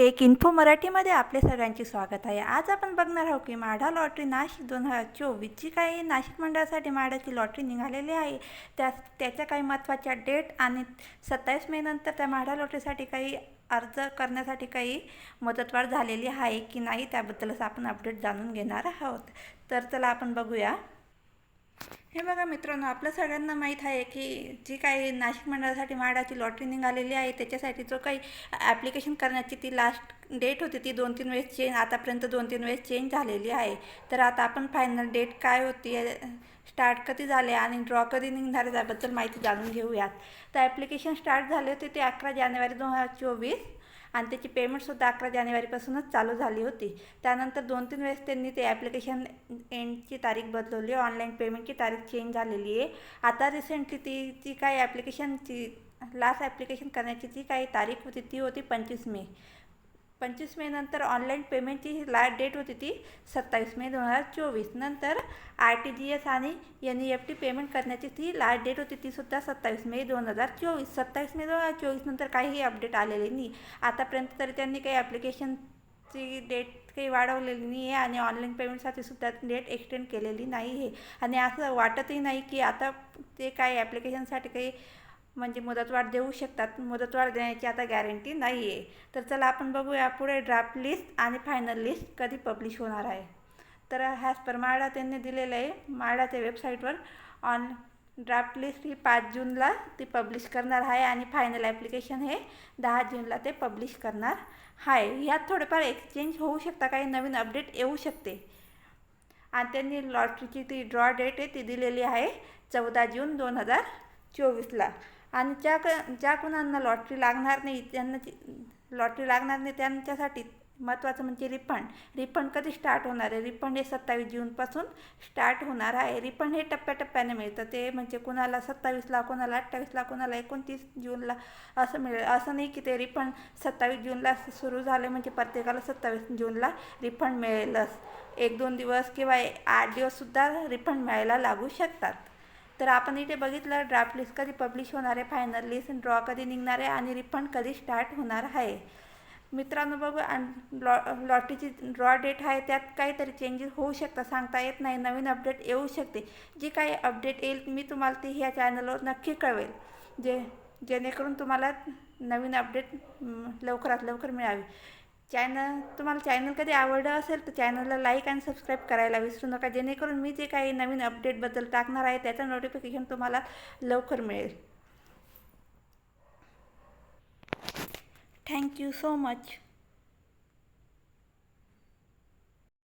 Take info मराठीमध्ये आपले सगळ्यांचे स्वागत आहे. आज आपण बघणार आहोत की माढा लॉटरी नाशिक दोन हजार चोवीसची काही नाशिक मंडळासाठी माढाची लॉटरी निघालेली आहे. त्या त्याच्या काही महत्त्वाच्या डेट आणि सत्तावीस मे नंतर त्या माढा लॉटरीसाठी काही अर्ज करण्यासाठी काही मुदतवाढ झालेली आहे की नाही त्याबद्दलच आपण अपडेट जाणून घेणार आहोत. तर चला आपण बघूया. हे बघा मित्रांनो आपल्या सगळ्यांना माहीत आहे की जी काही नाशिक मंडळासाठी माडाची लॉटरी निघालेली आहे त्याच्यासाठी जो काही ॲप्लिकेशन करण्याची ती लास्ट डेट होती ती दोन तीन वेळेस चेंज आतापर्यंत दोन तीन वेळेस चेंज झालेली आहे. तर आता आपण फायनल डेट काय होती स्टार्ट कधी झाले आणि ड्रॉ कधी निघणार याबद्दल माहिती जाणून घेऊयात. तर ॲप्लिकेशन स्टार्ट झाले होते ते अकरा जानेवारी दोन हजार चोवीस. आणि त्याची पेमेंटसुद्धा अकरा जानेवारीपासूनच चालू झाली होती. त्यानंतर दोन तीन वेळेस त्यांनी ते ॲप्लिकेशन एंडची तारीख बदलवली. ऑनलाईन पेमेंटची तारीख चेंज झालेली आहे. आता रिसेंटली ती जी काही ॲप्लिकेशनची लास्ट ॲप्लिकेशन करण्याची जी काही तारीख होती ती होती पंचवीस मे. पंचवीस मे नंतर ऑनलाईन पेमेंटची लास्ट डेट होती ती सत्तावीस मे दोन हजार चोवीस. नंतर आर टी जी एस आणि N E F T payment करण्याची ती लास्ट डेट होती तीसुद्धा सत्तावीस मे दोन हजार चोवीस. सत्तावीस मे दोन हजार चोवीस नंतर काहीही अपडेट आलेले नाही. आतापर्यंत तरी त्यांनी काही ॲप्लिकेशनची डेट काही वाढवलेली नाही आहे आणि ऑनलाईन पेमेंटसाठी सुद्धा डेट एक्सटेंड केलेली नाही आहे. आणि असं वाटतही नाही की आता ते काही ॲप्लिकेशनसाठी काही म्हणजे मुदतवाढ देऊ शकतात. मुदतवाढ देण्याची आता गॅरंटी नाही आहे तर चला आपण बघूया पुढे ड्राफ्ट लिस्ट आणि फायनल लिस्ट कधी पब्लिश होणार आहे. तर ह्याच पर माळा त्यांनी दिलेलं आहे. माळाच्या वेबसाईटवर ऑन ड्राफ्ट लिस्ट ही पाच जूनला ती पब्लिश करणार आहे आणि फायनल ॲप्लिकेशन हे दहा जूनला ते पब्लिश करणार आहे. यात थोडेफार एक्सचेंज होऊ शकता काही नवीन अपडेट येऊ शकते. आणि त्यांनी लॉटरीची ती ड्रॉ डेट आहे ती दिलेली आहे चौदा जून दोन हजार चोवीसला. आणि ज्या क ज्या कुणांना लॉटरी लागणार नाही त्यांना लॉटरी लागणार नाही त्यांच्यासाठी महत्त्वाचं म्हणजे रिफंड. रिफंड कधी स्टार्ट होणार आहे? रिफंड हे सत्तावीस जूनपासून स्टार्ट होणार आहे. रिफंड हे टप्प्याटप्प्याने मिळतं. ते म्हणजे कुणाला सत्तावीसला कुणाला अठ्ठावीसला कुणाला एकोणतीस जूनला असं मिळेल. असं नाही की ते रिफंड सत्तावीस जूनला सुरू झाले म्हणजे प्रत्येकाला सत्तावीस जूनला रिफंड मिळेलच. एक दोन दिवस किंवा आठ दिवससुद्धा रिफंड मिळायला लागू शकतात. तर आपण इथे बघितलं ड्राफ्ट लिस्ट कधी पब्लिश होणार आहे फायनल लिस्ट ड्रॉ कधी निघणार आहे आणि रिफंड कधी स्टार्ट होणार आहे. मित्रांनो बघू आणि लॉ लॉटरीची ड्रॉ डेट आहे त्यात काहीतरी चेंजेस होऊ शकतात सांगता येत नाही नवीन अपडेट येऊ शकते. जी काही अपडेट येईल मी तुम्हाला ती ह्या चॅनलवर नक्की कळवेल. जे जेणेकरून तुम्हाला नवीन अपडेट लवकरात लवकर मिळावी. चॅनल तुम्हाला चॅनल कधी आवडलं असेल तर चॅनलला लाईक आणि सबस्क्राईब करायला विसरू नका. जेणेकरून मी जे काही नवीन अपडेटबद्दल टाकणार आहे त्याचं नोटिफिकेशन तुम्हाला लवकर मिळेल. Thank you so much